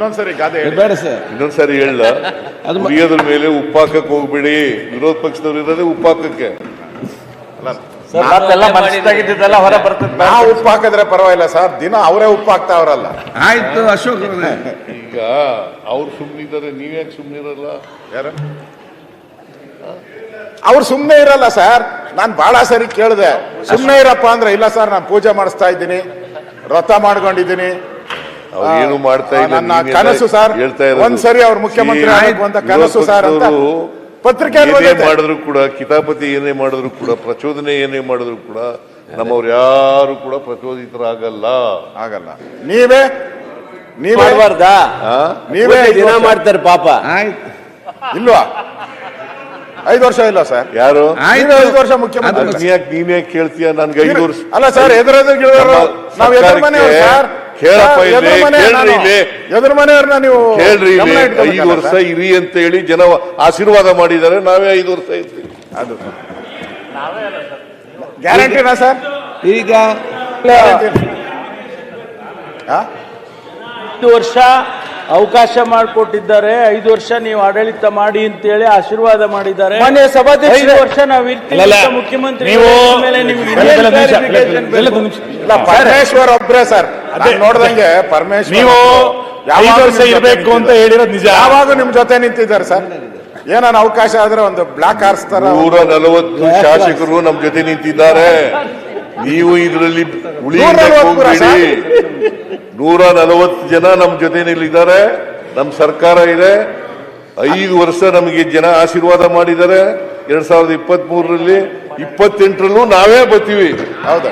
ಇನ್ನೊಂದ್ಸರಿ ಗಾದೆ ಹೇಳಿ. ಬೇಡ ಸರ್. ಇನ್ನೊಂದ್ಸರಿ ಹೇಳ ಅದು ಮ- ಉರಿಯೋದ್ರ ಮೇಲೆ ಉಪ್ಪಾಕಕ್ಕೆ ಹೋಗ್ಬೇಡಿ. ವಿರೋಧ ಪಕ್ಷದವ್ರು ಇರೋದೇ ಉಪ್ಪಾಕಕ್ಕೆ ಹೊರ ಬರ್ತದೆ. ನಾವು ಉಪ್ಪು ಹಾಕಿದ್ರೆ ಪರವಾಗಿಲ್ಲ ಸರ್. ದಿನ ಅವರೇ ಉಪ್ಪು ಹಾಕ್ತಾವ್ರಲ್ಲ ಆಯ್ತು ಅಶೋಕ್ ಅವ್ರೆ. ಈಗ ಅವ್ರು ಸುಮ್ಮನಿದ್ದಾರೆ ನೀವ್ಯಾಕೆ ಸುಮ್ಮನಿರಲ್ಲ ಯಾರು? ಅವ್ರು ಸುಮ್ಮನೆ ಇರಲ್ಲ ಸರ್. ನಾನು ಬಹಳ ಸರಿ ಕೇಳಿದೆ. ಸುಮ್ಮನೆ ಇರಪ್ಪ ಅಂದ್ರೆ ಇಲ್ಲ ಸರ್ ನಾನು ಪೂಜೆ ಮಾಡಿಸ್ತಾ ಇದ್ದೀನಿ. ವ್ರತ ಮಾಡ್ಕೊಂಡಿದ್ದೀನಿ. ಏನು ಮಾಡ್ತಾ ಇಲ್ಲ ನನ್ನ ಕನಸು ಸರ್ ಹೇಳ್ತಾ ಇರೋದು. ಒಂದ್ಸರಿ ಅವ್ರು ಮುಖ್ಯಮಂತ್ರಿ ಅಂತ ಕನಸು ಸರ್ ಅಂತ ವಿರೋಧ ಪತ್ರಿಕೆಯಲ್ಲಿ ಏನೇ ಬಂದೈತೆ. ಮಾಡಿದ್ರು ಕೂಡ ಕಿತಾಪತಿ ಏನೇ ಮಾಡಿದ್ರು ಕೂಡ ಪ್ರಚೋದನೆ ಏನೇ ಮಾಡಿದ್ರು ಕೂಡ ನಮ್ಮವ್ರು ಯಾರು ಕೂಡ ಪ್ರಚೋದಿತರಾಗಲ್ಲ. ಆಗಲ್ಲ. ನೀವೇ ನೀವೇ ಮಾಡಬಾರ್ದಾ? ಆ? ನೀವೇ ಐದು ದಿನ ವರ್ಷ- ಮಾಡ್ತಾರೆ ಪಾಪ. ಆಯ್ತು. ಇಲ್ವಾ? ಐದು ವರ್ಷ ಇಲ್ಲ ಸರ್. ಯಾರು? ಆಯ್ತು ನೀವೇ ಐದು ವರ್ಷ ಮುಖ್ಯಮಂತ್ರಿ ನೀನೇ ಕೇಳ್ತೀಯ? ನನ್ಗೆ ಐದು ವರ್ಷ ಅಲ್ಲ ಸರ್ ಎದುರೆದುರು ಗಿಳಿದವರು ನಮ್ಮ ನಾವು ಎದುರು ಸರ್ಕಾರಕ್ಕೆ ಸರ್. ಕೇಳಪ್ಪ ಇಲ್ಲಿ, ಎದುರು ಮನೆ ಕೇಳ್ರಿ ಇಲ್ಲಿ. ಎದುರು ಮನೆಯವ್ರನ್ನ ನೀವು ಕೇಳ್ರಿ ಇಲ್ಲಿ, ಐದು ವರ್ಷ ಇರಿ ಅಂತ ಹೇಳಿ ಜನ ಆಶೀರ್ವಾದ ಮಾಡಿದ್ದಾರೆ ನಾವೇ ಐದು ವರ್ಷ ಇರ್ತೀವಿ ಅದು ಗ್ಯಾರಂಟಿನಾ ಸರ್. ಈಗ ಹಾ? ಐದು ವರ್ಷ ಅವಕಾಶ ಮಾಡಿಕೊಟ್ಟಿದ್ದಾರೆ ಐದು ವರ್ಷ ನೀವು ಆಡಳಿತ ಮಾಡಿ ಅಂತೇಳಿ ಆಶೀರ್ವಾದ ಮಾಡಿದ್ದಾರೆ. ಮೊನ್ನೆ ಸಭಾಧ್ಯಕ್ಷರೇ. ಐದು ವರ್ಷ ನಾವು ಇರ್ತೀವಿ ಮುಖ್ಯಮಂತ್ರಿ ಮೇಲೆ ನಿಮ್ಗೆ ಪರಮೇಶ್ವರ್ ಒಬ್ರೇ ಸರ್. ನಾನ್ ನೋಡ್ದಂಗೆ ಪರಮೇಶ್ವರ್ ನೀವು ಯಾವಾಗ್ಲೂ ಐದು ವರ್ಷ ನಿಮ್ ಅಂತ. ಹೇಳಿರೋದು ನಿಜ. ಯಾವಾಗ ನಿಮ್ ಜೊತೆ ನಿಂತಿದ್ದಾರೆ ಸರ್. ಏನಾನ ಅವಕಾಶ ಆದ್ರೆ ಒಂದು ಬ್ಲಾಕ್ ಹಾರಿಸ್ತಾರ ನೂರ ನಲವತ್ತು ಶಾಸಕರು ನಮ್ ಜೊತೆ ನಿಂತಿದ್ದಾರೆ. ನೀವು ಇದರಲ್ಲಿ ಉಳಿ ನೂರ ನಲವತ್ತು ಹೋಗ್ಬೇಡಿ ನೂರ ನಲವತ್ತು ಜನ ನಮ್ ಜೊತೆನಲ್ಲಿದ್ದಾರೆ ನಮ್ ಸರ್ಕಾರ ಇದೆ. ಐದು ವರ್ಷ ನಮಗೆ ಜನ ಆಶೀರ್ವಾದ ಮಾಡಿದ್ದಾರೆ. ಎರಡ್ ಸಾವಿರದ ಇಪ್ಪತ್ತ್ ಮೂರರಲ್ಲಿ ಇಪ್ಪತ್ತೆಂಟರಲ್ಲೂ ನಾವೇ ಬರ್ತೀವಿ ಹೌದು?